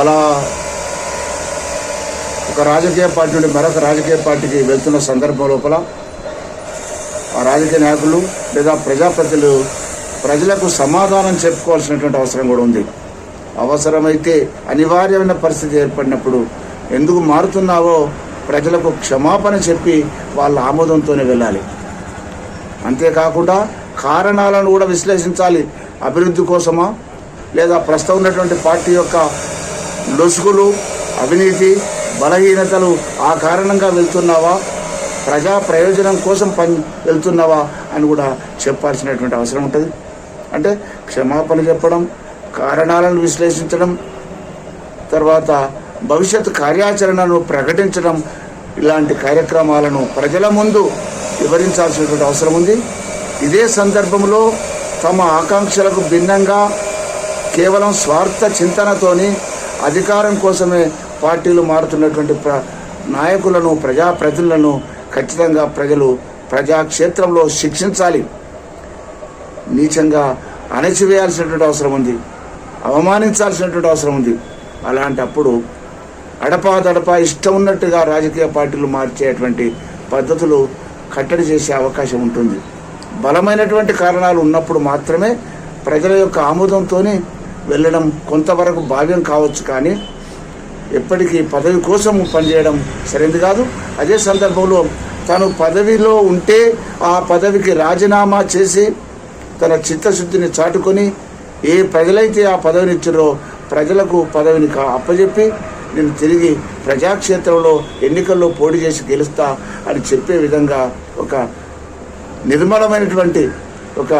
ఇవాళ ఒక రాజకీయ పార్టీ నుండి మరొక రాజకీయ పార్టీకి వెళ్తున్న సందర్భం లోపల ఆ రాజకీయ నాయకులు లేదా ప్రజాప్రతిలు ప్రజలకు సమాధానం చెప్పుకోవాల్సినటువంటి అవసరం కూడా ఉంది. అవసరమైతే అనివార్యమైన పరిస్థితి ఏర్పడినప్పుడు ఎందుకు మారుతున్నావో ప్రజలకు క్షమాపణ చెప్పి వాళ్ళ ఆమోదంతోనే వెళ్ళాలి. అంతేకాకుండా కారణాలను కూడా విశ్లేషించాలి. అభివృద్ధి కోసమా? లేదా ప్రస్తుతం ఉన్నటువంటి పార్టీ యొక్క లొసుగులు అవినీతి బలహీనతలు ఆ కారణంగా వెళ్తున్నావా? ప్రజా ప్రయోజనం కోసం పని వెళ్తున్నావా? అని కూడా చెప్పాల్సినటువంటి అవసరం ఉంటుంది. అంటే క్షమాపణ చెప్పడం కారణాలను విశ్లేషించడం తర్వాత భవిష్యత్ కార్యాచరణను ప్రకటించడం ఇలాంటి కార్యక్రమాలను ప్రజల ముందు వివరించాల్సినటువంటి అవసరం ఉంది. ఇదే సందర్భంలో తమ ఆకాంక్షలకు భిన్నంగా కేవలం స్వార్థ చింతనతోని అధికారం కోసమే పార్టీలు మారుతున్నటువంటి ప్ర నాయకులను ప్రజాప్రతినిధులను ఖచ్చితంగా ప్రజలు ప్రజాక్షేత్రంలో శిక్షించాలి. నీచంగా అణచివేయాల్సినటువంటి అవసరం ఉంది. అవమానించాల్సినటువంటి అవసరం ఉంది. అలాంటప్పుడు అడపాదడపా ఇష్టం ఉన్నట్టుగా రాజకీయ పార్టీలు మార్చేటువంటి పద్ధతులు కట్టడి చేసే అవకాశం ఉంటుంది. బలమైనటువంటి కారణాలు ఉన్నప్పుడు మాత్రమే ప్రజల యొక్క ఆమోదంతోనే వెళ్ళడం కొంతవరకు భావ్యం కావచ్చు కానీ ఎప్పటికీ పదవి కోసం పనిచేయడం సరైనది కాదు. అదే సందర్భంలో తను పదవిలో ఉంటే ఆ పదవికి రాజీనామా చేసి తన చిత్తశుద్ధిని చాటుకొని ఏ ప్రజలైతే ఆ పదవిని ఇచ్చారో ప్రజలకు పదవిని కా- అప్పజెప్పి నేను తిరిగి ప్రజాక్షేత్రంలో ఎన్నికల్లో పోటీ చేసి గెలుస్తా అని చెప్పే విధంగా ఒక నిర్మలమైనటువంటి ఒక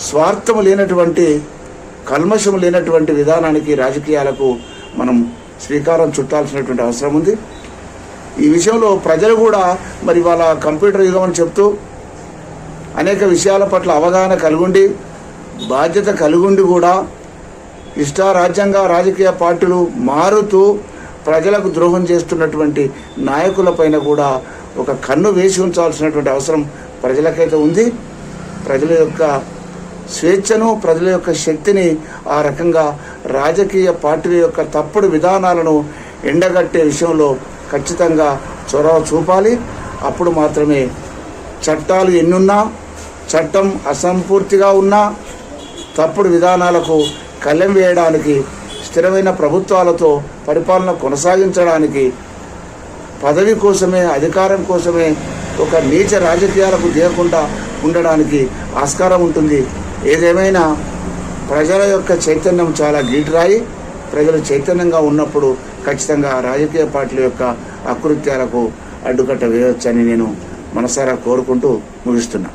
స్వార్థం లేనటువంటి కల్మషం లేనటువంటి విధానానికి రాజకీయాలకు మనం శ్రీకారం చుట్టాల్సినటువంటి అవసరం ఉంది. ఈ విషయంలో ప్రజలు కూడా మరి వాళ్ళ కంప్యూటర్ యుగం అని చెప్తూ అనేక విషయాల పట్ల అవగాహన కలిగుండి బాధ్యత కలిగుండి కూడా ఇష్టారాజ్యంగా రాజకీయ పార్టీలు మారుతూ ప్రజలకు ద్రోహం చేస్తున్నటువంటి నాయకులపైన కూడా ఒక కన్ను వేసి ఉంచాల్సినటువంటి అవసరం ప్రజలకైతే ఉంది. ప్రజల యొక్క స్వేచ్ఛను ప్రజల యొక్క శక్తిని ఆ రకంగా రాజకీయ పార్టీల యొక్క తప్పుడు విధానాలను ఎండగట్టే విషయంలో ఖచ్చితంగా చొరవ చూపాలి. అప్పుడు మాత్రమే చట్టాలు ఎన్నున్నా చట్టం అసంపూర్తిగా ఉన్నా తప్పుడు విధానాలకు కళ్ళెం వేయడానికి స్థిరమైన ప్రభుత్వాలతో పరిపాలన కొనసాగించడానికి పదవి కోసమే అధికారం కోసమే ఒక నీచ రాజకీయాలకు దిగకుండా ఉండడానికి ఆస్కారం ఉంటుంది. ఏదేమైనా ప్రజల యొక్క చైతన్యం చాలా గీటురాయి. ప్రజలు చైతన్యంగా ఉన్నప్పుడు ఖచ్చితంగా రాజకీయ పార్టీల యొక్క అకృత్యాలకు అడ్డుకట్ట వేయవచ్చని నేను మనసారా కోరుకుంటూ ముగిస్తున్నా.